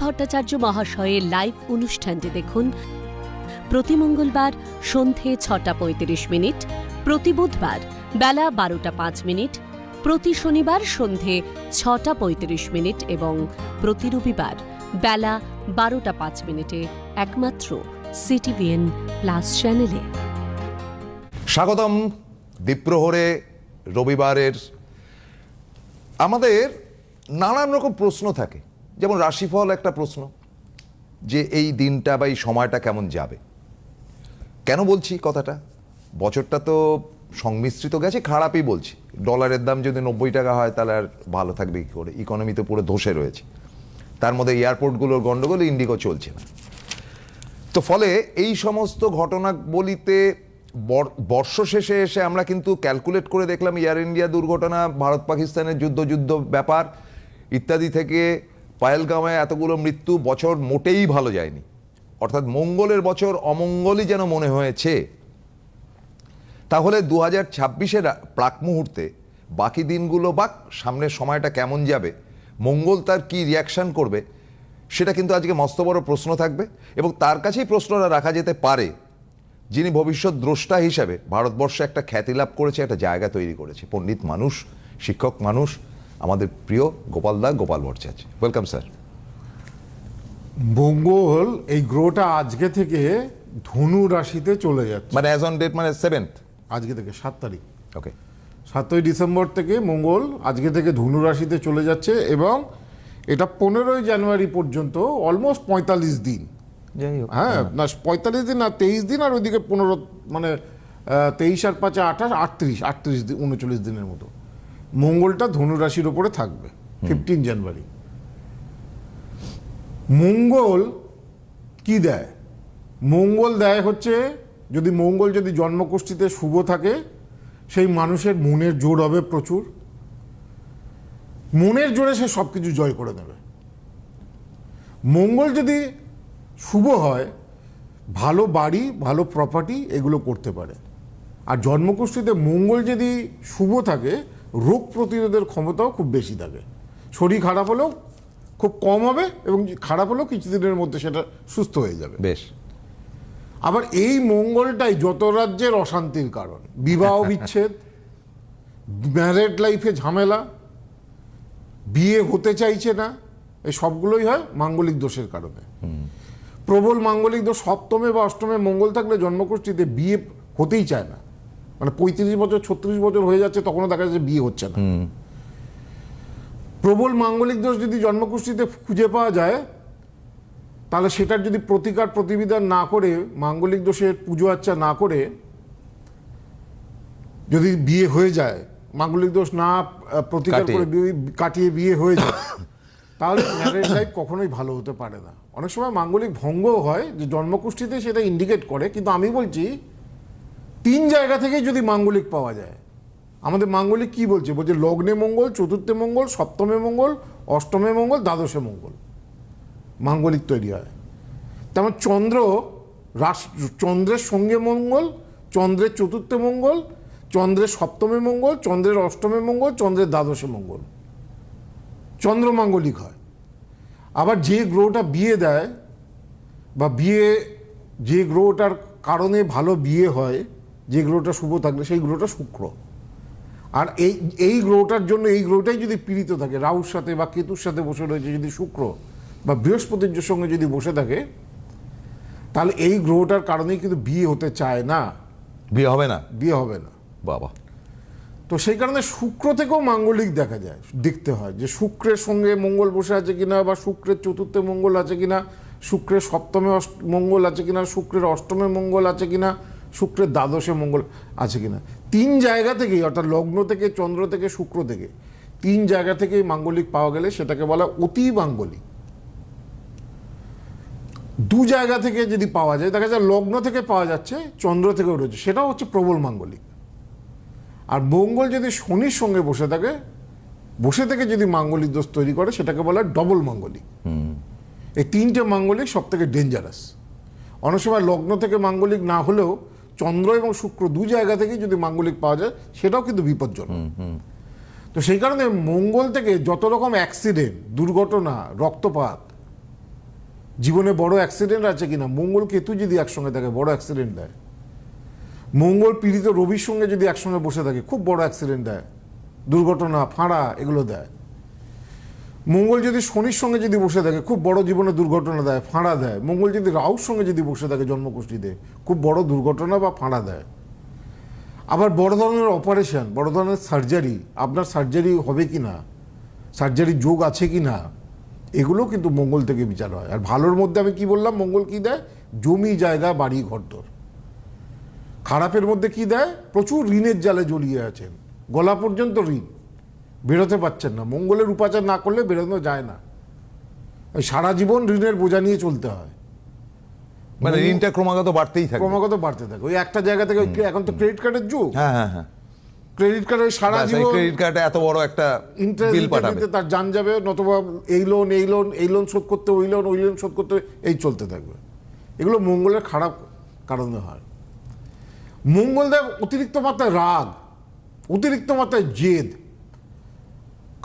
ভট্টাচার্য মহাশয়ের লাইভ অনুষ্ঠানটি দেখুন। প্রতি মঙ্গলবার সন্ধে ছটা পঁয়ত্রিশ মিনিট, প্রতি বুধবার বেলা বারোটা পাঁচ মিনিট, প্রতি শনিবার সন্ধে ছটা পঁয়ত্রিশ মিনিট এবং প্রতি রবিবার বেলা বারোটা পাঁচ মিনিটে একমাত্র সিটিভিএন প্লাস চ্যানেলে স্বাগতম দ্বীপ্রহরে রবিবারের। আমাদের নানান রকম প্রশ্ন থাকে। যেমন রাশিফল একটা প্রশ্ন যে এই দিনটা বা এই সময়টা কেমন যাবে? কেন বলছি কথাটা? বছরটা তো সংমিশ্রিত গেছে, খারাপই বলছি। ডলারের দাম যদি নব্বই টাকা হয়, তাহলে আর ভালো থাকবে কী করে? ইকোনমি তো পুরো ধসে রয়েছে। তার মধ্যে এয়ারপোর্টগুলোর গন্ডগোল ইন্ডিগো চলছে না। তো ফলে এই সমস্ত ঘটনা বলিতে বর- বর্ষ শেষে এসে আমরা কিন্তু ক্যালকুলেট করে দেখলাম এয়ার ইন্ডিয়া দুর্ঘটনা ভারত পাকিস্তানের যুদ্ধ যুদ্ধ ব্যাপার, ইত্যাদি থেকে পায়েলগামে এতগুলো মৃত্যু বছর মোটেই ভালো যায়নি। অর্থাৎ মঙ্গলের বছর অমঙ্গলই যেন মনে হয়েছে। তাহলে দু হাজার ছাব্বিশের প্রাক মুহূর্তে বাকি দিনগুলো বা সামনের সময়টা কেমন যাবে, মঙ্গল তার কি রিয়াকশন করবে, সেটা কিন্তু আজকে মস্ত বড় প্রশ্ন থাকবে এবং তার কাছেই প্রশ্নটা রাখা যেতে পারে, যিনি ভবিষ্যৎ দ্রষ্টা হিসাবে ভারতবর্ষে একটা খ্যাতি লাভ করেছে, একটা জায়গা তৈরি করেছে। পণ্ডিত মানুষ, শিক্ষক মানুষ আমাদের প্রিয় গোপাল দা গোপাল ভট্টাচার্য। ওয়েলকাম স্যার মঙ্গল এই গ্রহটা আজকে থেকে ধনু রাশিতে চলে যাচ্ছে। মানে অ্যাজ অন ডেট মানে সেভেন্থ আজকে থেকে সাত তারিখ। ওকে সাতই ডিসেম্বর থেকে মঙ্গল আজকে থেকে ধনু রাশিতে চলে যাচ্ছে এবং এটা পনেরোই জানুয়ারি পর্যন্ত অলমোস্ট পঁয়তাল্লিশ দিন। হোক হ্যাঁ না পঁয়তাল্লিশ দিন না তেইশ দিন আর ওইদিকে পনেরো মানে তেইশ আর পাঁচে আঠাশ আটত্রিশ আটত্রিশ দিন উনচল্লিশ দিনের মতো। মঙ্গলটা ধনু রাশির ওপরে থাকবে ফিফটিন জানুয়ারি মঙ্গল কি দেয়? মঙ্গল দেয় হচ্ছে, যদি মঙ্গল যদি জন্মকুষ্ঠিতে শুভ থাকে, সেই মানুষের মনের জোর হবে প্রচুর। মনের জোরে সে সব কিছু জয় করে নেবে মঙ্গল যদি শুভ হয়, ভালো বাড়ি, ভালো প্রপার্টি এগুলো করতে পারে। আর জন্মকুষ্ঠিতে মঙ্গল যদি শুভ থাকে রোগ প্রতিরোধের ক্ষমতাও খুব বেশি থাকে। শরীর খারাপ হলেও খুব কম হবে এবং খারাপ হলেও কিছুদিনের মধ্যে সেটা সুস্থ হয়ে যাবে। বেশ। আবার এই মঙ্গলটাই যত রাজ্যের অশান্তির কারণ বিবাহ বিচ্ছেদ ম্যারেড লাইফে ঝামেলা বিয়ে হতে চাইছে না এই সবগুলোই হয় মাঙ্গলিক দোষের কারণে। প্রবল মাঙ্গলিক দোষ সপ্তমে বা অষ্টমে মঙ্গল থাকলে জন্মগোষ্ঠীতে বিয়ে হতেই চায় না। মানে পঁয়ত্রিশ বছর ছত্রিশ বছর হয়ে যাচ্ছে তখনও দেখা যাচ্ছে বিয়ে হচ্ছে না। প্রবল মাঙ্গলিক দোষ যদি জন্মকুষ্ঠিতে খুঁজে পাওয়া যায় তাহলে সেটার যদি প্রতিকার প্রতিবিধান না করে মাঙ্গলিক দোষের পুজো আচ্চা না করে যদি বিয়ে হয়ে যায় মাঙ্গলিক দোষ না প্রতিকার। করে কাটিয়ে বিয়ে হয়ে যায় তাহলে ম্যারেজ লাইফ কখনোই ভালো হতে পারে না। অনেক সময় মাঙ্গলিক ভঙ্গও হয় যে জন্মকুষ্ঠিতে সেটা ইন্ডিকেট করে কিন্তু আমি বলছি তিন জায়গা থেকে যদি মাঙ্গলিক পাওয়া যায়, আমাদের মাঙ্গলিক কি বলছে? বলছে লগ্নে মঙ্গল, চতুর্থে মঙ্গল, সপ্তমে মঙ্গল, অষ্টমে মঙ্গল, দ্বাদশে মঙ্গল। মাঙ্গলিক তৈরি হয়। তেমন চন্দ্র রাস, চন্দ্রের সঙ্গে মঙ্গল, চন্দ্রের চতুর্থে মঙ্গল, চন্দ্রের সপ্তমে মঙ্গল, চন্দ্রের অষ্টমে মঙ্গল, চন্দ্রের দ্বাদশে মঙ্গল। চন্দ্র মাঙ্গলিক হয়। আবার যে গ্রহটা বিয়ে দেয় বা বিয়ে, যে গ্রহটার কারণে ভালো বিয়ে হয় যে গ্রহটা শুভ থাকলে সেই গ্রহটা শুক্র। আর এই এই গ্রহটার জন্য এই গ্রহটাই যদি পীড়িত থাকে রাহুর সাথে বা কেতুর সাথে বসে রয়েছে যদি শুক্র বা বৃহস্পতির সঙ্গে যদি বসে থাকে তাহলে এই গ্রহটার কারণেই কিন্তু বিয়ে হতে চায় না। বিয়ে হবে না? বিয়ে হবে না। বাবা। তো সেই কারণে শুক্র থেকেও মাঙ্গলিক দেখা যায় দেখতে হয় যে শুক্রের সঙ্গে মঙ্গল বসে আছে কিনা বা শুক্রের চতুর্থে মঙ্গল আছে কিনা শুক্রের সপ্তমে মঙ্গল আছে কিনা শুক্রের অষ্টমে মঙ্গল আছে কিনা শুক্রের দ্বাদশে মঙ্গল আছে কিনা। তিন জায়গা থেকেই অর্থাৎ লগ্ন থেকে চন্দ্র থেকে শুক্র থেকে তিন জায়গা থেকেই মাঙ্গলিক পাওয়া গেলে সেটাকে বলা অতি মাঙ্গলিক। দু জায়গা থেকে যদি পাওয়া যায় দেখা যায় লগ্ন থেকে পাওয়া যাচ্ছে চন্দ্র থেকেও রয়েছে সেটাও হচ্ছে প্রবল মাঙ্গলিক। আর মঙ্গল যদি শনির সঙ্গে বসে থাকে বসে থেকে যদি মাঙ্গলিক দোষ তৈরি করে সেটাকে বলা ডবল মাঙ্গলিক। এই তিনটে মাঙ্গলিক সব থেকে ডেঞ্জারাস অনেক সময় লগ্ন থেকে মাঙ্গলিক না হলেও চন্দ্র এবং শুক্র দু জায়গা থেকে যদি মাঙ্গলিক পাওয়া যায় সেটাও কিন্তু বিপজ্জনক। তো সেই কারণে মঙ্গল থেকে যত রকম অ্যাক্সিডেন্ট দুর্ঘটনা রক্তপাত জীবনে বড় অ্যাক্সিডেন্ট আছে কিনা মঙ্গল কেতু যদি একসঙ্গে থাকে বড় অ্যাক্সিডেন্ট দেয়। মঙ্গল পীড়িত রবির সঙ্গে যদি একসঙ্গে বসে থাকে খুব বড় অ্যাক্সিডেন্ট দেয়। দুর্ঘটনা ফাঁড়া এগুলো দেয়। মঙ্গল যদি শনির সঙ্গে যদি বসে থাকে, খুব বড় জীবনে দুর্ঘটনা দেয়, ফাঁড়া দেয়। মঙ্গল যদি রাহুর সঙ্গে যদি বসে থাকে জন্মকুষ্ঠিতে খুব বড় দুর্ঘটনা বা ফাঁড়া দেয়। আবার বড় ধরনের অপারেশন বড় ধরনের সার্জারি আপনার সার্জারি হবে কি না? সার্জারি যোগ আছে কি না? এগুলো কিন্তু মঙ্গল থেকে বিচার হয়। আর ভালোর মধ্যে আমি কি বললাম? মঙ্গল কি দেয়? জমি, জায়গা, বাড়ি, ঘরদোর। খারাপের মধ্যে কি দেয়? প্রচুর ঋণের জালে জড়িয়ে আছেন। গলা পর্যন্ত ঋণ। বেরোতে পারছেন না। মঙ্গলের উপাচার না করলে বেরোনো যায় না। ওই সারা জীবন ঋণের বোঝা নিয়ে চলতে হয়। মানে ঋণটা ক্রমাগত বাড়তেই থাকে ক্রমাগত বাড়তে থাকে। ওই একটা জায়গা থেকে এখন তো ক্রেডিট কার্ডের যুগ। হ্যাঁ হ্যাঁ হ্যাঁ। ক্রেডিট কার্ড ওই সারা জীবন ক্রেডিট কার্ডে এত বড় একটা বিল পাঠাবে। তার যান যাবে নতুবা এই লোন এই লোন এই লোন শোধ করতে ওই লোন ওই লোন শোধ করতে এই চলতে থাকবে। এগুলো মঙ্গলের খারাপ কারণে হয়। মঙ্গল দেব অতিরিক্ত মাত্রায় রাগ অতিরিক্ত মাত্রায় জেদ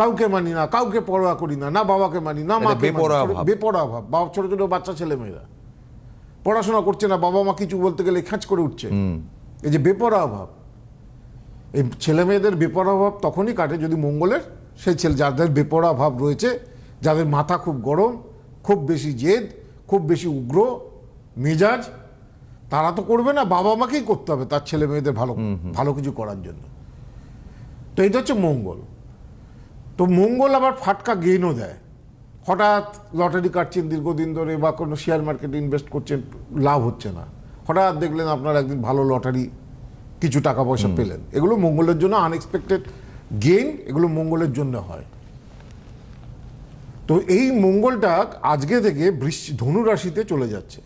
কাউকে মানি না কাউকে পরোয়া করি না না বাবাকে মানি না মাকে। বেপরোয়া ভাব। বাবা ছোট ছোট বাচ্চা ছেলে মেয়েরা। পড়াশোনা করছে না বাবা মা কিছু বলতে গেলে খাঁচ করে উঠছে। এই যে বেপরোয়া ভাব। এই ছেলে মেয়েদের বেপরোয়া ভাব তখনই কাটে যদি মঙ্গলের। সেই ছেলে যাদের বেপরোয়া ভাব রয়েছে যাদের মাথা খুব গরম খুব বেশি জেদ খুব বেশি উগ্র মেজাজ তারা তো করবে না বাবা মাকেই করতে হবে তার ছেলে মেয়েদের ভালো ভালো কিছু করার জন্য। তো এটা হচ্ছে মঙ্গল। তো মঙ্গল আবার ফাটকা গেইনও দেয়। হঠাৎ লটারি কাটছেন দীর্ঘদিন ধরে বা কোনো শেয়ার মার্কেটে ইনভেস্ট করছেন লাভ হচ্ছে না। হঠাৎ দেখলেন আপনার একদিন ভালো লটারি কিছু টাকা পয়সা পেলেন। এগুলো মঙ্গলের জন্য আনএক্সপেক্টেড গেইন এগুলো মঙ্গলের জন্য হয়। তো এই মঙ্গলটা আজকে থেকে বৃষ্টি ধনু রাশিতে চলে যাচ্ছে।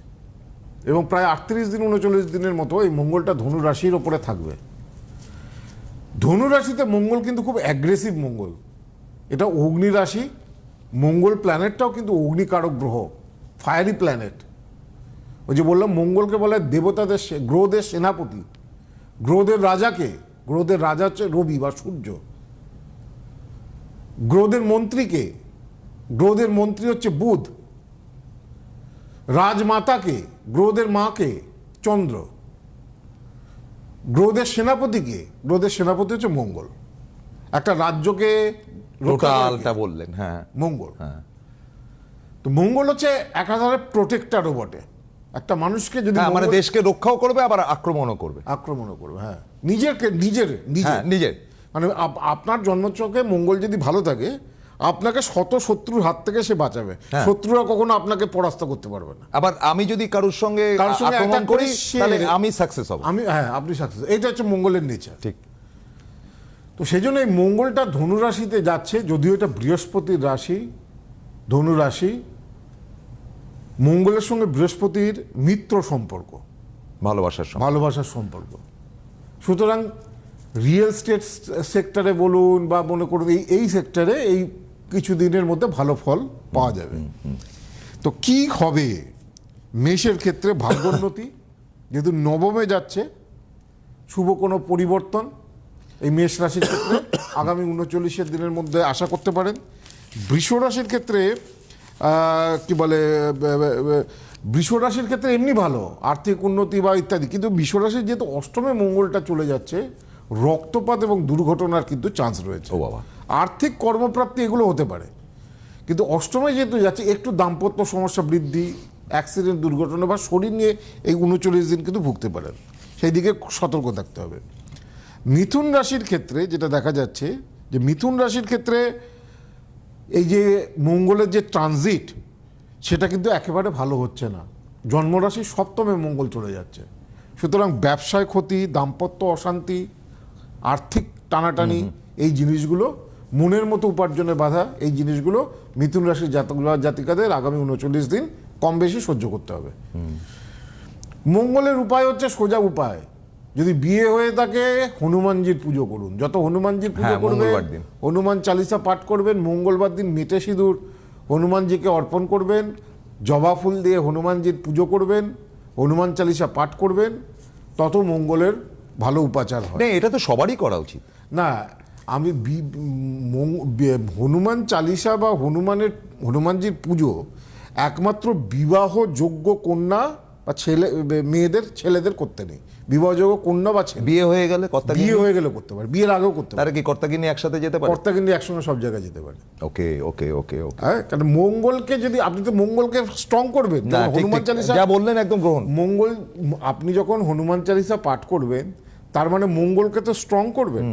এবং প্রায় আটত্রিশ দিন উনচল্লিশ দিনের মতো এই মঙ্গলটা ধনু রাশির ওপরে থাকবে। ধনু রাশিতে মঙ্গল কিন্তু খুব অ্যাগ্রেসিভ মঙ্গল। এটা অগ্নি রাশি, মঙ্গল প্ল্যানেটটাও কিন্তু অগ্নিকারক গ্রহ ফায়ারি প্ল্যানেট ওই যে বললাম, মঙ্গলকে বলে দেবতাদের গ্রহদের সেনাপতি। গ্রহদের রাজাকে, গ্রহদের রাজা হচ্ছে রবি বা সূর্য। গ্রহদের মন্ত্রীকে, গ্রহদের মন্ত্রী হচ্ছে বুধ। রাজমাতাকে, গ্রহদের মাকে, চন্দ্র। গ্রহদের সেনাপতিকে, গ্রহদের সেনাপতি হচ্ছে মঙ্গল। একটা রাজ্যকে? টোটালটা বললেন হ্যাঁ। মঙ্গল। হ্যাঁ। তো মঙ্গল হচ্ছে একাধারে প্রোটেক্টারও বটে একটা মানুষকে যদি হ্যাঁ মানে দেশকে রক্ষাও করবে আবার আক্রমণও করবে। আক্রমণও করবে হ্যাঁ। নিজেরকে নিজের নিজের। হ্যাঁ নিজের। মানে আপনার জন্মচকে মঙ্গল যদি ভালো থাকে আপনাকে শত শত্রুর হাত থেকে সে বাঁচাবে। শত্রুরা কখনো আপনাকে পরাস্ত করতে পারবে না। আবার আমি যদি কারোর সঙ্গে আক্রমণ করি তাহলে আমি সাকসেস হব। আমি হ্যাঁ আপনি সাকসেস এটা হচ্ছে মঙ্গলের নেচার ঠিক। তো সেই জন্য এই মঙ্গলটা ধনুরাশিতে যাচ্ছে যদিও এটা বৃহস্পতির রাশি ধনুরাশি মঙ্গলের সঙ্গে বৃহস্পতির মিত্র সম্পর্ক ভালোবাসার ভালোবাসার সম্পর্ক। সুতরাং রিয়েল স্টেট সেক্টরে বলুন বা মনে করুন এই এই সেক্টরে এই কিছু দিনের মধ্যে ভালো ফল পাওয়া যাবে। তো কি হবে? মেষের ক্ষেত্রে ভাগ্যোন্নতি যেহেতু নবমে যাচ্ছে শুভ কোনো পরিবর্তন এই মেষ রাশির ক্ষেত্রে আগামী উনচল্লিশের দিনের মধ্যে আশা করতে পারেন। বৃষ রাশির ক্ষেত্রে কি বলে বৃষ রাশির ক্ষেত্রে এমনি ভালো আর্থিক উন্নতি বা ইত্যাদি। কিন্তু বৃষ রাশির যেহেতু অষ্টমে মঙ্গলটা চলে যাচ্ছে রক্তপাত এবং দুর্ঘটনার কিন্তু চান্স রয়েছে। ও বাবা। আর্থিক কর্মপ্রাপ্তি এগুলো হতে পারে। কিন্তু অষ্টমে যেহেতু যাচ্ছে একটু দাম্পত্য সমস্যা বৃদ্ধি অ্যাক্সিডেন্ট দুর্ঘটনা বা শরীর নিয়ে এই উনচল্লিশ দিন কিন্তু ভুগতে পারেন। সেই দিকে সতর্ক থাকতে হবে। মিথুন রাশির ক্ষেত্রে যেটা দেখা যাচ্ছে যে মিথুন রাশির ক্ষেত্রে এই যে মঙ্গলের যে ট্রানজিট সেটা কিন্তু একেবারে ভালো হচ্ছে না। জন্মরাশি সপ্তমে মঙ্গল চলে যাচ্ছে। সুতরাং ব্যবসায় ক্ষতি দাম্পত্য অশান্তি আর্থিক টানাটানি এই জিনিসগুলো মনের মতো উপার্জনের বাধা এই জিনিসগুলো মিথুন রাশির জাতক জাতিকাদের আগামী উনচল্লিশ দিন কম বেশি সহ্য করতে হবে। মঙ্গলের উপায় হচ্ছে সোজা উপায়। যদি বিয়ে হয়ে থাকে হনুমানজির পুজো করুন। যত হনুমানজির পুজো হ্যাঁ, করবেন হনুমান চালিসা পাঠ করবেন মঙ্গলবার দিন মেটে সিঁদুর হনুমানজিকে অর্পণ করবেন জবা ফুল দিয়ে হনুমানজির পুজো করবেন হনুমান চালিসা পাঠ করবেন তত মঙ্গলের ভালো উপাচার হয়। না এটা তো সবারই করা উচিত। না আমি হনুমান চালিসা বা হনুমানের হনুমানজির পুজো একমাত্র বিবাহযোগ্য কন্যা বা ছেলে মেয়েদের ছেলেদের করতে নেই। বিবাহযোগ্য কন্যা বা ছেলে। বিয়ে হয়ে গেলে কর্তা বিয়ে হয়ে গেলে করতে পারে। বিয়ের আগেও করতে পারে তারা কি কর্তাকে নিয়ে একসাথে যেতে পারে? কর্তা কিন্তু একসঙ্গে সব জায়গায় যেতে পারে। ওকে ওকে ওকে ওকে। হ্যাঁ কারণ মঙ্গলকে যদি আপনি তো মঙ্গলকে স্ট্রং করবেন। হনুমান। চালিসা যা বললেন একদম গ্রহণ। মঙ্গল আপনি যখন হনুমান চালিসা পাঠ করবেন তার মানে মঙ্গলকে তো স্ট্রং করবেন।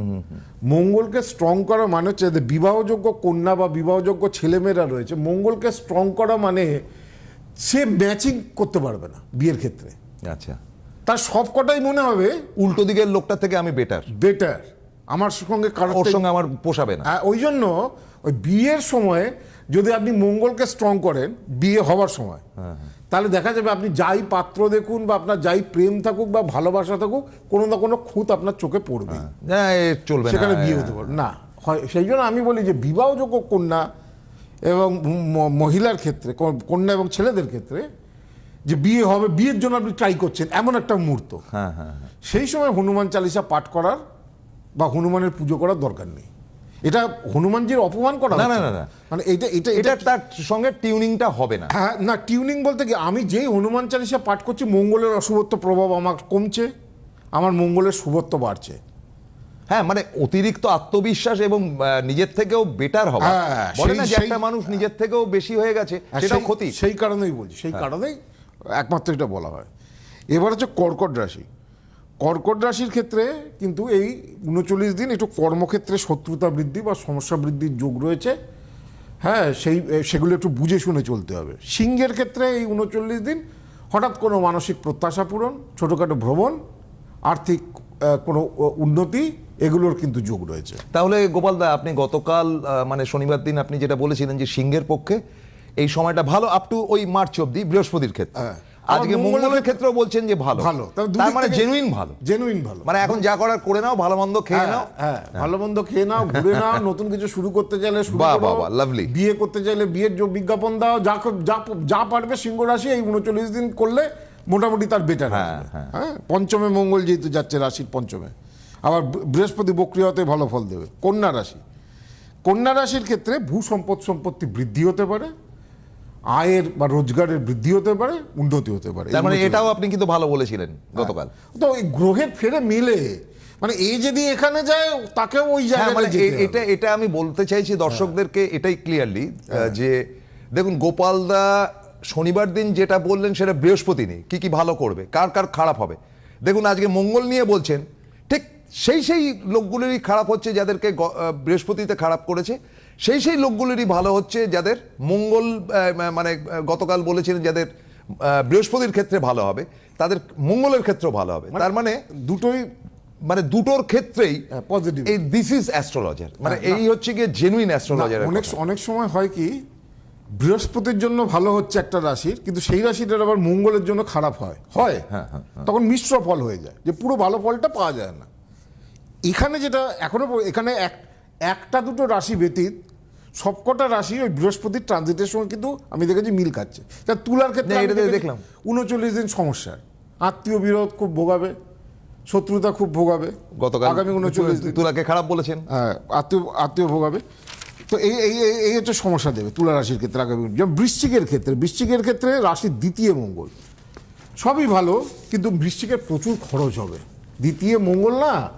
মঙ্গলকে স্ট্রং করা মানে হচ্ছে যে বিবাহযোগ্য কন্যা বা বিবাহযোগ্য ছেলেমেয়েরা রয়েছে। মঙ্গলকে স্ট্রং করা মানে সে ম্যাচিং করতে পারবে না বিয়ের ক্ষেত্রে। আচ্ছা। তার সব কটাই মনে হবে উল্টো দিকের লোকটা থেকে আমি বেটার বেটার আমার সঙ্গে কারোর ওর সঙ্গে আমার পোষাবে না। হ্যাঁ, ওই জন্য ওই বিয়ের সময় যদি আপনি মঙ্গলকে স্ট্রং করেন বিয়ে হওয়ার সময় তাহলে দেখা যাবে আপনি যাই পাত্র দেখুন বা আপনার যাই প্রেম থাকুক বা ভালোবাসা থাকুক কোনো না কোনো খুঁত আপনার চোখে পড়বে। চলবে সেখানে বিয়ে হতে পারে না হয় সেই জন্য আমি বলি যে বিবাহযোগ্য কন্যা এবং মহিলার ক্ষেত্রে কন্যা এবং ছেলেদের ক্ষেত্রে যে বিয়ে হবে বিয়ের জন্য আপনি ট্রাই করছেন এমন একটা মুহূর্ত। হ্যাঁ হ্যাঁ হ্যাঁ। সেই সময় হনুমান চালিসা পাঠ করার বা হনুমানের পুজো করার দরকার নেই। এটা হনুমানজির অপমান করা না, না, না। মানে এটা এটা এটা এটা তার সঙ্গে টিউনিংটা হবে না। হ্যাঁ না টিউনিং বলতে কি আমি যেই হনুমান চালিসা পাঠ করছি মঙ্গলের অশুভত্ব প্রভাব আমার কমছে আমার মঙ্গলের শুভত্ব বাড়ছে। হ্যাঁ মানে অতিরিক্ত আত্মবিশ্বাস এবং নিজের থেকেও বেটার হবে হ্যাঁ, বলে না যে একটা মানুষ নিজের থেকেও বেশি হয়ে গেছে আর সেটাও ক্ষতি। হ্যাঁ। সেই কারণেই বলছি সেই কারণেই একমাত্র এটা বলা হয়। এবার হচ্ছে কর্কট রাশি। কর্কট রাশির ক্ষেত্রে কিন্তু এই উনচল্লিশ দিন একটু কর্মক্ষেত্রে শত্রুতা বৃদ্ধি বা সমস্যা বৃদ্ধির যোগ রয়েছে। হ্যাঁ সেই সেগুলো একটু বুঝে শুনে চলতে হবে। সিংহের ক্ষেত্রে এই উনচল্লিশ দিন হঠাৎ কোনো মানসিক প্রত্যাশা পূরণ ছোটোখাটো ভ্রমণ আর্থিক কোনো উন্নতি এগুলোর কিন্তু যোগ রয়েছে। তাহলে গোপাল দা আপনি গতকাল মানে শনিবার দিন আপনি যেটা বলেছিলেন যে সিংহের পক্ষে এই সময়টা ভালো আপ টু ওই মার্চ অব্দি বৃহস্পতির ক্ষেত্রে। হ্যাঁ। আজকে মঙ্গলের ক্ষেত্রেও বলছেন যে ভালো। ভালো। তার মানে জেনুইন ভালো। জেনুইন ভালো। মানে এখন যা করার করে নাও ভালো মন্দ খেয়ে নাও। হ্যাঁ ভালো মন্দ খেয়ে নাও ঘুরে নাও নতুন কিছু শুরু করতে চাইলে শুরু করো। বাহ, বাহ, বিয়ে করতে চাইলে বিয়ের যে বিজ্ঞাপন দাও যা যা যা পারবে সিংহ রাশি এই উনচল্লিশ দিন করলে মোটামুটি তার বেটার হ্যাঁ, হ্যাঁ। হ্যাঁ? পঞ্চমে মঙ্গল যেহেতু যাচ্ছে রাশির পঞ্চমে। আবার বৃহস্পতি বক্রিয়তে ভালো ফল দেবে। কন্যা রাশি। কন্যা রাশির ক্ষেত্রে ভূ সম্পদ সম্পত্তি বৃদ্ধি হতে পারে আয়ের বা রোজগারের বৃদ্ধি হতে পারে উন্নতি হতে পারে। মানে এটাও আপনি কিন্তু ভালো বলেছিলেন গতকাল। তো এই গ্রহের ফেরে মিলে। মানে এই যদি এখানে যায় তাকেও ওই হ্যাঁ জায়গায় মানে এটা এটা আমি বলতে চাইছি দর্শকদেরকে এটাই ক্লিয়ারলি যে দেখুন গোপালদা শনিবার দিন যেটা বললেন সেটা বৃহস্পতি নেই। কি কি ভালো করবে? কার কার খারাপ হবে? দেখুন আজকে মঙ্গল নিয়ে বলছেন ঠিক সেই সেই লোকগুলোরই খারাপ হচ্ছে যাদেরকে বৃহস্পতিতে খারাপ করেছে। সেই সেই লোকগুলোরই ভালো হচ্ছে যাদের মঙ্গল মানে গতকাল বলেছিলেন যাদের বৃহস্পতির ক্ষেত্রে ভালো হবে তাদের মঙ্গলের ক্ষেত্রেও ভালো হবে। তার মানে দুটোই মানে দুটোর ক্ষেত্রেই পজিটিভ এই দিস ইজ অ্যাস্ট্রোলজার মানে হ্যাঁ, এই হচ্ছে গিয়ে জেনুইন অ্যাস্ট্রোলজার অনেক অনেক সময় হয় কি বৃহস্পতির জন্য ভালো হচ্ছে একটা রাশির কিন্তু সেই রাশিটার আবার মঙ্গলের জন্য খারাপ হয়। হয়। হ্যাঁ, তখন মিশ্র ফল হয়ে যায় যে পুরো ভালো ফলটা পাওয়া যায় না। এখানে যেটা এখনও এখানে এক একটা দুটো রাশি ব্যতীত সবকটা রাশি ওই বৃহস্পতির ট্রানজিটের সঙ্গে কিন্তু আমি দেখেছি মিল খাচ্ছে। তা তুলার ক্ষেত্রে দেখলাম। উনচল্লিশ দিন সমস্যা। আত্মীয় বিরোধ খুব ভোগাবে শত্রুতা খুব ভোগাবে। গতকাল আগামী উনচল্লিশ দিন তুলাকে খারাপ বলেছেন। হ্যাঁ, আত্মীয় আত্মীয় ভোগাবে। তো এই এই এই- হচ্ছে সমস্যা দেবে তুলা রাশির ক্ষেত্রে আগামী যেমন বৃশ্চিকের ক্ষেত্রে বৃশ্চিকের ক্ষেত্রে রাশির দ্বিতীয় মঙ্গল। সবই ভালো কিন্তু বৃশ্চিকের প্রচুর খরচ হবে। দ্বিতীয় মঙ্গল না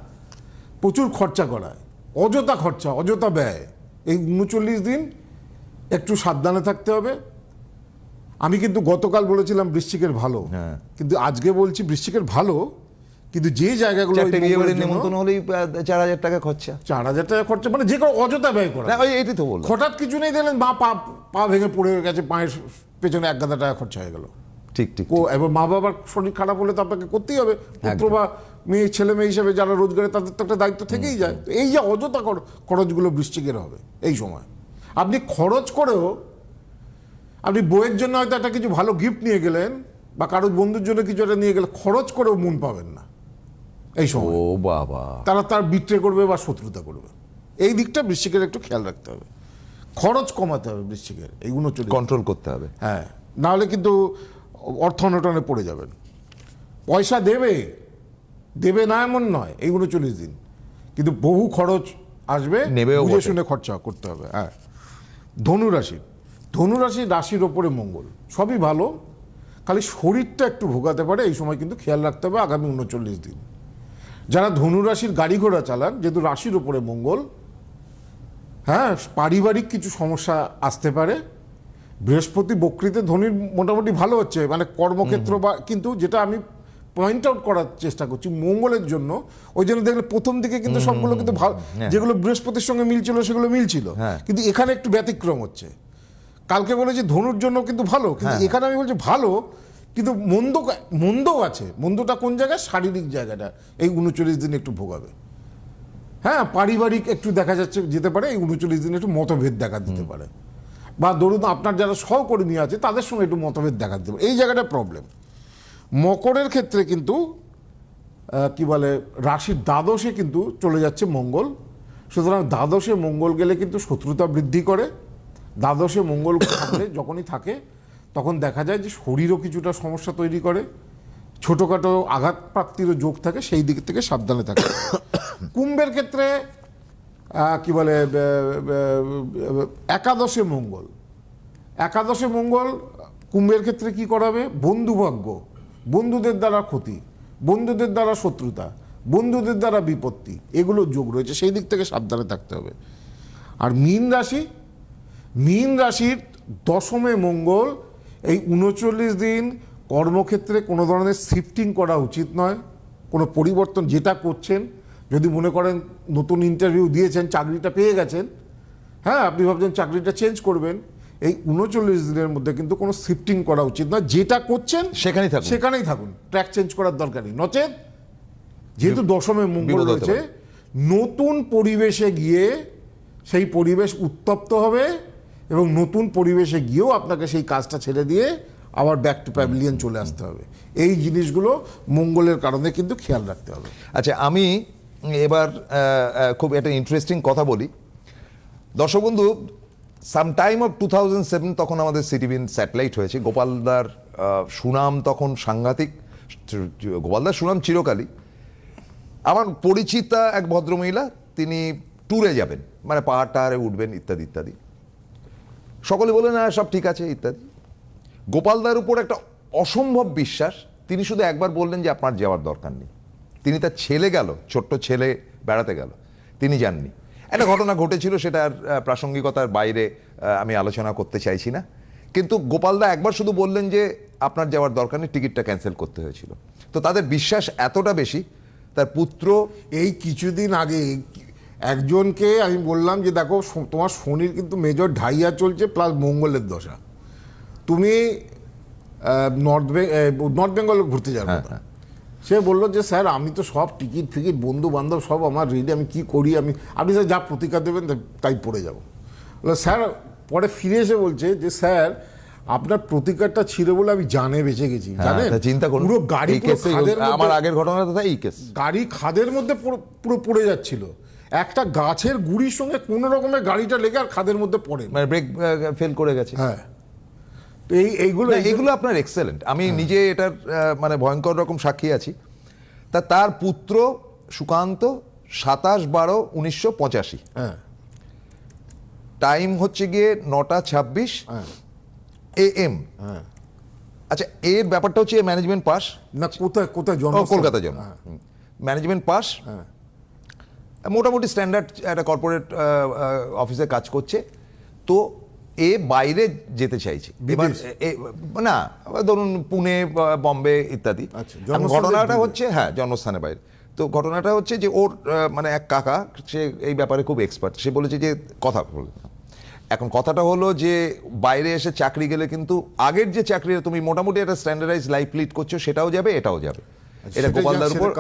প্রচুর খরচা করায় অযথা খরচা অযথা ব্যয়। এই উনচল্লিশ দিন একটু সাবধানে থাকতে হবে। আমি কিন্তু গতকাল বলেছিলাম বৃশ্চিকের ভালো। হ্যাঁ। কিন্তু আজকে বলছি বৃশ্চিকের ভালো কিন্তু যে জায়গাগুলো নিমন্ত্রণ হলেই চার হাজার টাকা খরচা। চার হাজার টাকা খরচা মানে যে কোনো অযথা ব্যয় করা। ওই এটাই তো বললাম। হঠাৎ কিছু নেই দিলেন মা পা পা ভেঙে পড়ে গেছে পায়ের পেছনে এক গাদা টাকা খরচা হয়ে গেল। ঠিক ঠিক ও এবার মা বাবার শরীর খারাপ হলে তো আপনাকে করতেই হবে। পুত্র বা মেয়ে ছেলে মেয়ে হিসেবে যারা রোজগারে তাদের তো একটা দায়িত্ব থেকেই যায়। তো এই যে অযথা খর- খরচগুলো বৃষ্টিকের হবে এই সময়। আপনি খরচ করেও আপনি বইয়ের জন্য হয়তো একটা কিছু ভালো গিফট নিয়ে গেলেন বা কারোর বন্ধুর জন্য কিছু একটা নিয়ে গেলে খরচ করেও মন পাবেন না। এই সময়। ও বাবা। তারা তার বিট্রে করবে বা শত্রুতা করবে। এই দিকটা বৃশ্চিকের একটু খেয়াল রাখতে হবে। খরচ কমাতে হবে বৃশ্চিকের এইগুলো চলে কন্ট্রোল করতে হবে। হ্যাঁ নাহলে কিন্তু অর্থ অনটনে পড়ে যাবেন। পয়সা দেবে দেবে না এমন নয় এই উনচল্লিশ দিন। কিন্তু বহু খরচ আসবে বুঝে শুনে খরচা করতে হবে হ্যাঁ। ধনু রাশি ধনুরাশি রাশির ওপরে মঙ্গল সবই ভালো। খালি শরীরটা একটু ভোগাতে পারে এই সময় কিন্তু খেয়াল রাখতে হবে আগামী উনচল্লিশ দিন। যারা ধনুরাশির গাড়ি ঘোড়া চালান যেহেতু রাশির ওপরে মঙ্গল হ্যাঁ পারিবারিক কিছু সমস্যা আসতে পারে। বৃহস্পতি বকরিতে ধনির মোটামুটি ভালো হচ্ছে মানে কর্মক্ষেত্র বা কিন্তু যেটা আমি পয়েন্ট আউট করার চেষ্টা করছি মঙ্গলের জন্য ওই জন্য দেখলে প্রথম দিকে কিন্তু সবগুলো কিন্তু ভালো যেগুলো বৃহস্পতির সঙ্গে মিলছিল সেগুলো মিলছিল। হ্যাঁ। কিন্তু এখানে একটু ব্যতিক্রম হচ্ছে। কালকে বলে যে ধনুর জন্য কিন্তু ভালো কিন্তু হ্যাঁ। এখানে আমি বলছি ভালো কিন্তু মন্দ মন্দও আছে। মন্দটা কোন জায়গায়? শারীরিক জায়গাটা। এই উনচল্লিশ দিন একটু ভোগাবে। হ্যাঁ পারিবারিক একটু দেখা যাচ্ছে যেতে পারে এই উনচল্লিশ দিন একটু মতভেদ দেখা দিতে পারে। বা ধরুন আপনার যারা সহকর্মী আছে তাদের সঙ্গে একটু মতভেদ দেখা দিতে পারে। এই জায়গাটা প্রবলেম মকরের ক্ষেত্রে কিন্তু কি বলে রাশির দ্বাদশে কিন্তু চলে যাচ্ছে মঙ্গল। সুতরাং দ্বাদশে মঙ্গল গেলে কিন্তু শত্রুতা বৃদ্ধি করে। দ্বাদশে মঙ্গল যখনই থাকে তখন দেখা যায় যে শরীরও কিছুটা সমস্যা তৈরি করে। ছোটোখাটো আঘাত প্রাপ্তিরও যোগ থাকে, সেই দিক থেকে সাবধানে থাকে। কুম্ভের ক্ষেত্রে কি বলে একাদশে মঙ্গল। একাদশে মঙ্গল, কুম্ভের ক্ষেত্রে কি করাবে? বন্ধুভাগ্য। বন্ধুদের দ্বারা ক্ষতি, বন্ধুদের দ্বারা শত্রুতা, বন্ধুদের দ্বারা বিপত্তি, এগুলো যোগ রয়েছে, সেই দিক থেকে সাবধানে থাকতে হবে। আর মীন রাশি? মীন রাশির দশমে মঙ্গল এই উনচল্লিশ দিন কর্মক্ষেত্রে কোনো ধরনের শিফটিং করা উচিত নয় কোনো পরিবর্তন যেটা করছেন যদি মনে করেন নতুন ইন্টারভিউ দিয়েছেন চাকরিটা পেয়ে গেছেন হ্যাঁ আপনি ভাবছেন চাকরিটা চেঞ্জ করবেন এই উনচল্লিশ দিনের মধ্যে কিন্তু কোনো শিফটিং করা উচিত নয় যেটা করছেন সেখানেই থাকুন। সেখানেই থাকুন ট্র্যাক চেঞ্জ করার দরকার নেই নচেত যেহেতু দশমে মঙ্গল রয়েছে নতুন পরিবেশে গিয়ে সেই পরিবেশ উত্তপ্ত হবে এবং নতুন পরিবেশে গিয়েও আপনাকে সেই কাজটা ছেড়ে দিয়ে আবার ব্যাক টু প্যাভিলিয়ন চলে আসতে হবে। এই জিনিসগুলো মঙ্গলের কারণে কিন্তু খেয়াল রাখতে হবে। আচ্ছা আমি এবার খুব একটা ইন্টারেস্টিং কথা বলি। দর্শক বন্ধু some time of two thousand seven তখন আমাদের সিটিভিন স্যাটেলাইট হয়েছে। গোপালদার সুনাম তখন সাংঘাতিক। গোপালদার সুনাম চিরকালই। আমার পরিচিতা এক ভদ্রমহিলা তিনি ট্যুরে যাবেন। মানে পাহাড় টাহাড়ে উঠবেন ইত্যাদি ইত্যাদি। সকলে বলে না, সব ঠিক আছে, ইত্যাদি। গোপালদার উপর একটা অসম্ভব বিশ্বাস। তিনি শুধু একবার বললেন যে, আপনার যাওয়ার দরকার নেই। তিনি তার ছেলে গেল, ছোট্ট ছেলে বেড়াতে গেল। তিনি যাননি। একটা ঘটনা ঘটেছিল সেটার প্রাসঙ্গিকতার বাইরে আমি আলোচনা করতে চাইছি না। কিন্তু গোপালদা একবার শুধু বললেন যে, আপনার যাওয়ার দরকার নেই, টিকিটটা ক্যান্সেল করতে হয়েছিল। তো তাদের বিশ্বাস এতটা বেশি, তার পুত্র এই কিছুদিন আগে একজনকে আমি বললাম যে দেখো তোমার শনির কিন্তু মেজর ঢাইয়া চলছে প্লাস মঙ্গলের দশা। তুমি নর্থ নর্থ বেঙ্গল ঘুরতে যাবে হ্যাঁ। হ্যাঁ। সে বলল যে স্যার আমি তো সব টিকিট ফিকিট বন্ধু বান্ধব সব আমার রেডি আমি কি করি আমি আপনি স্যার যা প্রতিকার দেবেন তাই পড়ে যাব। স্যার পরে ফিরে এসে বলছে যে স্যার আপনার প্রতিকারটা ছিল বলে আমি জানে বেঁচে গেছি হ্যাঁ, জানেন? চিন্তা করুন। পুরো গাড়ি আমার মধ্যে- আগের ঘটনাটা কেস গাড়ি খাদের মধ্যে পুরো পুরো পড়ে যাচ্ছিল। একটা গাছের গুড়ির সঙ্গে কোনো রকমের গাড়িটা লেগে আর খাদের মধ্যে পড়ে মানে ব্রেক ফেল করে গেছে। হ্যাঁ। তো এই এইগুলো না, এগুলো আপনার এক্সেলেন্ট আমি নিজে এটার মানে ভয়ঙ্কর রকম সাক্ষী আছি। তা তার পুত্র সুকান্ত সাতাশ বারো উনিশশো পঁচাশি। হ্যাঁ। টাইম হচ্ছে গিয়ে নটা ছাব্বিশ। হ্যাঁ। A M. হ্যাঁ। আচ্ছা এর ব্যাপারটা হচ্ছে ম্যানেজমেন্ট পাস না কোথায় কোথায় জন্ম কলকাতা জন্ম। ম্যানেজমেন্ট পাস হ্যাঁ। মোটামুটি স্ট্যান্ডার্ড একটা কর্পোরেট অফিসে কাজ করছে। তো এ বাইরে যেতে চাইছে। এবার না ধরুন পুনে বম্বে ইত্যাদি। আচ্ছা, ঘটনাটা হচ্ছে হ্যাঁ জন্মস্থানের বাইরে। তো ঘটনাটা হচ্ছে যে ওর মানে এক কাকা সে এই ব্যাপারে খুব এক্সপার্ট সে বলেছে যে কথা বলে এখন কথাটা হলো যে বাইরে এসে চাকরি গেলে কিন্তু আগের যে চাকরি তুমি মোটামুটি একটা স্ট্যান্ডার্ডাইজ লাইফ লিড করছ সেটাও যাবে এটাও যাবে। এটা গোপালদার উপর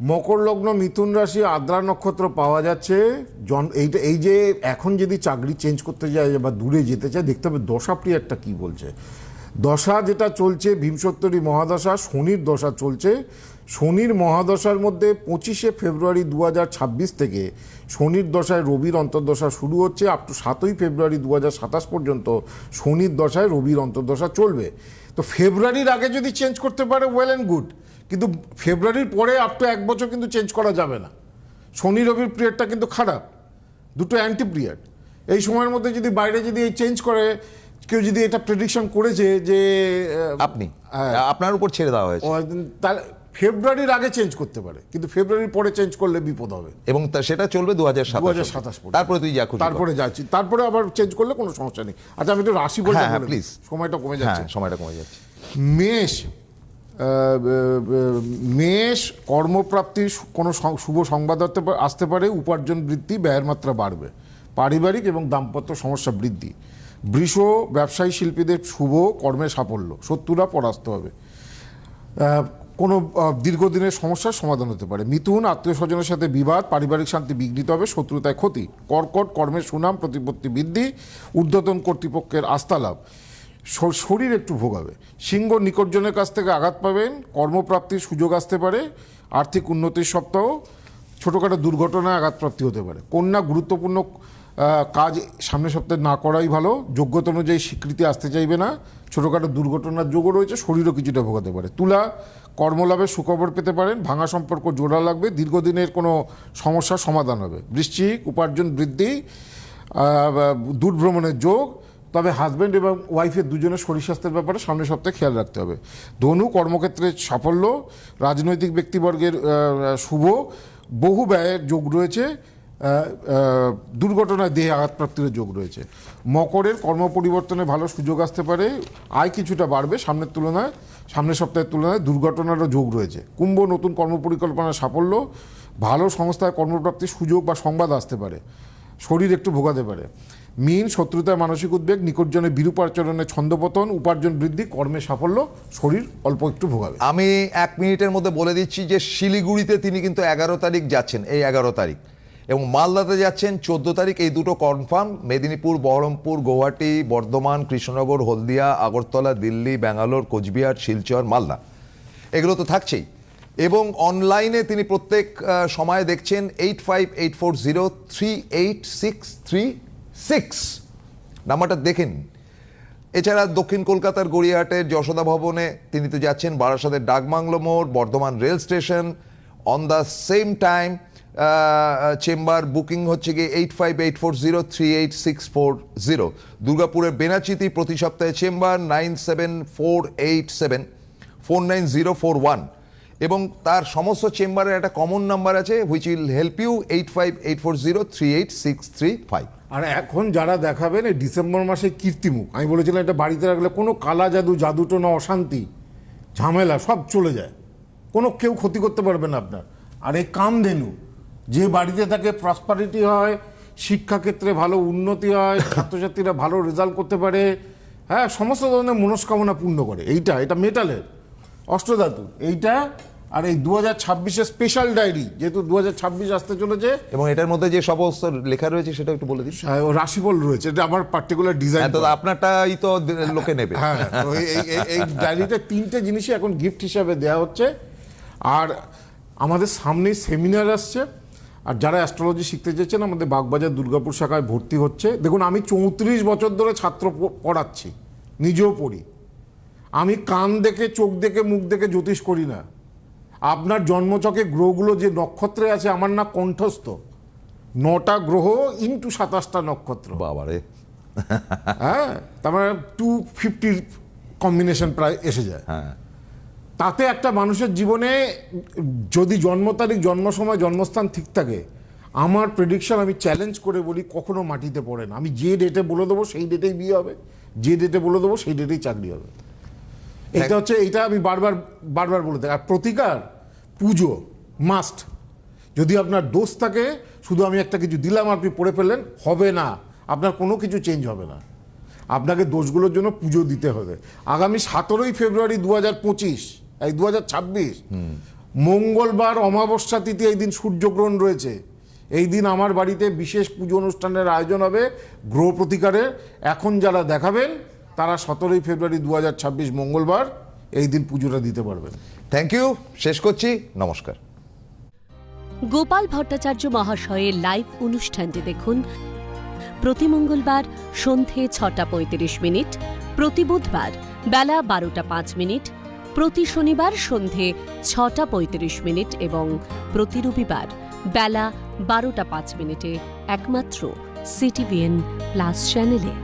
মকর লগ্ন, মিথুন রাশি, আদ্রা নক্ষত্র পাওয়া যাচ্ছে। জন এইটা এই যে এখন যদি চাকরি চেঞ্জ করতে যায় বা দূরে যেতে চায়, দেখতে হবে দশা প্রিয়ারটা কি বলছে। দশা যেটা চলছে ভীমসত্তরী মহাদশা, শনির দশা চলছে। শনির মহাদশার মধ্যে পঁচিশে ফেব্রুয়ারি দু হাজার ছাব্বিশ থেকে শনির দশায় রবির অন্তর্দশা শুরু হচ্ছে। আপ টু সাতই ফেব্রুয়ারি দু হাজার সাতাশ পর্যন্ত শনির দশায় রবির অন্তর্দশা চলবে। তো ফেব্রুয়ারির আগে যদি চেঞ্জ করতে পারে ওয়েল অ্যান্ড গুড কিন্তু ফেব্রুয়ারির পরে আপ টু এক বছর কিন্তু চেঞ্জ করা যাবে না। শনি রবির পিরিয়ডটা কিন্তু খারাপ। দুটো অ্যান্টি পিরিয়ড এই সময়ের মধ্যে যদি বাইরে যদি এই চেঞ্জ করে কেউ যদি এটা প্রেডিকশন করেছে যে আপনি হ্যাঁ। আপনার উপর ছেড়ে দেওয়া হয়েছে। তাহলে ফেব্রুয়ারির আগে চেঞ্জ করতে পারে কিন্তু ফেব্রুয়ারির পরে চেঞ্জ করলে বিপদ হবে। এবং তা সেটা চলবে দু হাজার 2027 পর্যন্ত। তারপরে তুই যা তারপরে যাচ্ছি তারপরে আবার চেঞ্জ করলে কোনো সমস্যা নেই। আচ্ছা আমি একটু রাশি বলতে হ্যাঁ, হ্যাঁ, বলে please। সময়টা কমে যাচ্ছে। সময়টা কমে যাচ্ছে। মেষ মেষ কর্মপ্রাপ্তির কোনো শুভ সংবাদ আসতে পারে, উপার্জন বৃদ্ধি, ব্যয়ের মাত্রা বাড়বে। পারিবারিক এবং দাম্পত্য সমস্যা বৃদ্ধি। বৃষ ব্যবসায়ী শিল্পীদের শুভ কর্মে সাফল্য, শত্রুরা পরাস্ত হবে। কোনো দীর্ঘদিনের সমস্যার সমাধান হতে পারে। মিথুন আত্মীয় স্বজনের সাথে বিবাদ, পারিবারিক শান্তি বিঘ্নিত হবে, শত্রুতায় ক্ষতি। কর্কট কর্মের সুনাম, প্রতিপত্তি বৃদ্ধি, ঊর্ধ্বতন কর্তৃপক্ষের আস্থা লাভ। শরীর একটু ভোগাবে। সিংহ নিকটজনের কাছ থেকে আঘাত পাবেন, কর্মপ্রাপ্তির সুযোগ আসতে পারে, আর্থিক উন্নতির সপ্তাহ, ছোটোখাটো দুর্ঘটনায় আঘাতপ্রাপ্তি হতে পারে। কন্যা গুরুত্বপূর্ণ কাজ সামনের সপ্তাহে না করাই ভালো, যোগ্যতা অনুযায়ী স্বীকৃতি আসতে চাইবে না, ছোটোখাটো দুর্ঘটনার যোগও রয়েছে, শরীরও কিছুটা ভোগাতে পারে। তুলা, কর্মলাভের সুখবর পেতে পারেন, ভাঙা সম্পর্ক জোড়া লাগবে, দীর্ঘদিনের কোনো সমস্যার সমাধান হবে। বৃশ্চিক উপার্জন বৃদ্ধি দূরভ্রমণের যোগ তবে হাজব্যান্ড এবং ওয়াইফের দুজনের শরীর স্বাস্থ্যের ব্যাপারে সামনের সপ্তাহে খেয়াল রাখতে হবে। ধনু কর্মক্ষেত্রে সাফল্য, রাজনৈতিক ব্যক্তিবর্গের শুভ, বহু ব্যয়ের যোগ রয়েছে দুর্ঘটনায় দেহে আঘাতপ্রাপ্তির যোগ রয়েছে। মকরের কর্ম পরিবর্তনে ভালো সুযোগ আসতে পারে, আয় কিছুটা বাড়বে সামনের তুলনায়, সামনের সপ্তাহের তুলনায় দুর্ঘটনারও যোগ রয়েছে। কুম্ভ নতুন কর্মপরিকল্পনার সাফল্য, ভালো সংস্থায় কর্মপ্রাপ্তির সুযোগ বা সংবাদ আসতে পারে, শরীর একটু ভোগাতে পারে। মিন শত্রুতায় মানসিক উদ্বেগ, নিকটজনের বিরূপাচরণে ছন্দপতন, উপার্জন বৃদ্ধি, কর্মে সাফল্য, শরীর অল্প একটু ভোগাবে। আমি এক মিনিটের মধ্যে বলে দিচ্ছি যে শিলিগুড়িতে তিনি কিন্তু এগারো তারিখ যাচ্ছেন, এই এগারো তারিখ। এবং মালদাতে যাচ্ছেন চোদ্দ তারিখ, এই দুটো কনফার্ম মেদিনীপুর, বহরমপুর গুয়াহাটি বর্ধমান, কৃষ্ণনগর, হলদিয়া, আগরতলা, দিল্লি, ব্যাঙ্গালোর, কোচবিহার, শিলচর, মালদা। এগুলো তো থাকছেই। এবং অনলাইনে তিনি প্রত্যেক সময় দেখছেন eight five eight four zero three eight six three six নাম্বারটা দেখেন। এছাড়া দক্ষিণ কলকাতার গড়িয়াহাটের যশোদা ভবনে তিনি তো যাচ্ছেন বারাসাতের ডাকবাংলো মোড়, Bardhaman rail station on the same time chamber booking হচ্ছে গিয়ে eight five eight four zero three eight six four zero দুর্গাপুরের বেনাচিতি প্রতি সপ্তাহে chamber nine seven four eight seven four nine zero four one এবং তার সমস্ত চেম্বারের একটা কমন নাম্বার আছে which will help you eight five eight four zero three eight six three five আর এখন যারা দেখাবেন, এই ডিসেম্বর মাসে কীর্তিমুখ। আমি বলেছিলাম, এটা বাড়িতে রাখলে কোনো কালা জাদু, জাদুটো না, অশান্তি, ঝামেলা, সব চলে যায়। কোনো কেউ ক্ষতি করতে পারবে না আপনার। আর এই কামধেনু, যে বাড়িতে থাকে প্রসপারিটি হয়, শিক্ষাক্ষেত্রে ভালো উন্নতি হয়, ছাত্রছাত্রীরা ভালো রেজাল্ট করতে পারে হ্যাঁ সমস্ত ধরনের মনস্কামনা পূর্ণ করে। এইটা, এটা মেটালের অষ্টধাতু এইটা আর এই দু হাজার ছাব্বিশের স্পেশাল ডায়েরি যেহেতু দু হাজার ছাব্বিশ আসতে চলেছে। এবং এটার মধ্যে যে সমস্ত লেখা রয়েছে সেটা একটু বলে দিন। হ্যাঁ, রাশিফল রয়েছে এটা আমার পার্টিকুলার ডিজাইন হ্যাঁ, তো আপনারটাই তো লোকে নেবে। হ্যাঁ তো এই- ডায়েরিতে তিনটে জিনিসই এখন গিফট হিসাবে দেওয়া হচ্ছে। আর আমাদের সামনেই সেমিনার আসছে। আর যারা অ্যাস্ট্রোলজি শিখতে চেয়েছেন আমাদের বাগবাজার দুর্গাপুর শাখায় ভর্তি হচ্ছে। দেখুন আমি চৌত্রিশ বছর ধরে ছাত্র পড়াচ্ছি নিজেও পড়ি। আমি কান দেখে চোখ দেখে মুখ দেখে জ্যোতিষ করি না। আপনার জন্মচকে গ্রহগুলো যে নক্ষত্রে আছে আমার না কণ্ঠস্থ। নটা গ্রহ ইন্টু সাতাশটা নক্ষত্র। বাবারে। হ্যাঁ তার মানে টু ফিফটির কম্বিনেশন প্রায় এসে যায়। হ্যাঁ। তাতে একটা মানুষের জীবনে যদি জন্ম তারিখ জন্ম সময় জন্মস্থান ঠিক থাকে আমার প্রেডিকশন আমি চ্যালেঞ্জ করে বলি কখনো মাটিতে পড়ে না। আমি যে ডেটে বলে দেবো সেই ডেটেই বিয়ে হবে। যে ডেটে বলে দেবো সেই ডেটেই চাকরি হবে। এটা হচ্ছে এটা আমি বারবার বারবার বলে থাকি আর প্রতিকার পুজো মাস্ট যদি আপনার দোষ থাকে শুধু আমি একটা কিছু দিলাম আপনি পড়ে ফেললেন হবে না। আপনার কোনো কিছু চেঞ্জ হবে না। আপনাকে দোষগুলোর জন্য পুজো দিতে হবে। আগামী সতেরোই ফেব্রুয়ারি দু হাজার পঁচিশ এই দু হাজার ছাব্বিশ মঙ্গলবার অমাবস্যা তিথি এই দিন সূর্যগ্রহণ রয়েছে। এই দিন আমার বাড়িতে বিশেষ পুজো অনুষ্ঠানের আয়োজন হবে গ্রহ প্রতিকারের এখন যারা দেখাবেন তারা সতেরোই ফেব্রুয়ারি দু হাজার ছাব্বিশ মঙ্গলবার এই দিন পুজোটা দিতে পারবেন। থ্যাংক ইউ শেষ করছি। নমস্কার। গোপাল ভট্টাচার্য মহাশয়ের লাইভ অনুষ্ঠানটি দেখুন প্রতি মঙ্গলবার সন্ধে ছটা পঁয়ত্রিশ মিনিট প্রতি বুধবার বেলা বারোটা পাঁচ মিনিট প্রতি শনিবার সন্ধে ছটা পঁয়ত্রিশ মিনিট এবং প্রতি রবিবার বেলা বারোটা পাঁচ মিনিটে একমাত্র সিটিভিএন প্লাস চ্যানেলে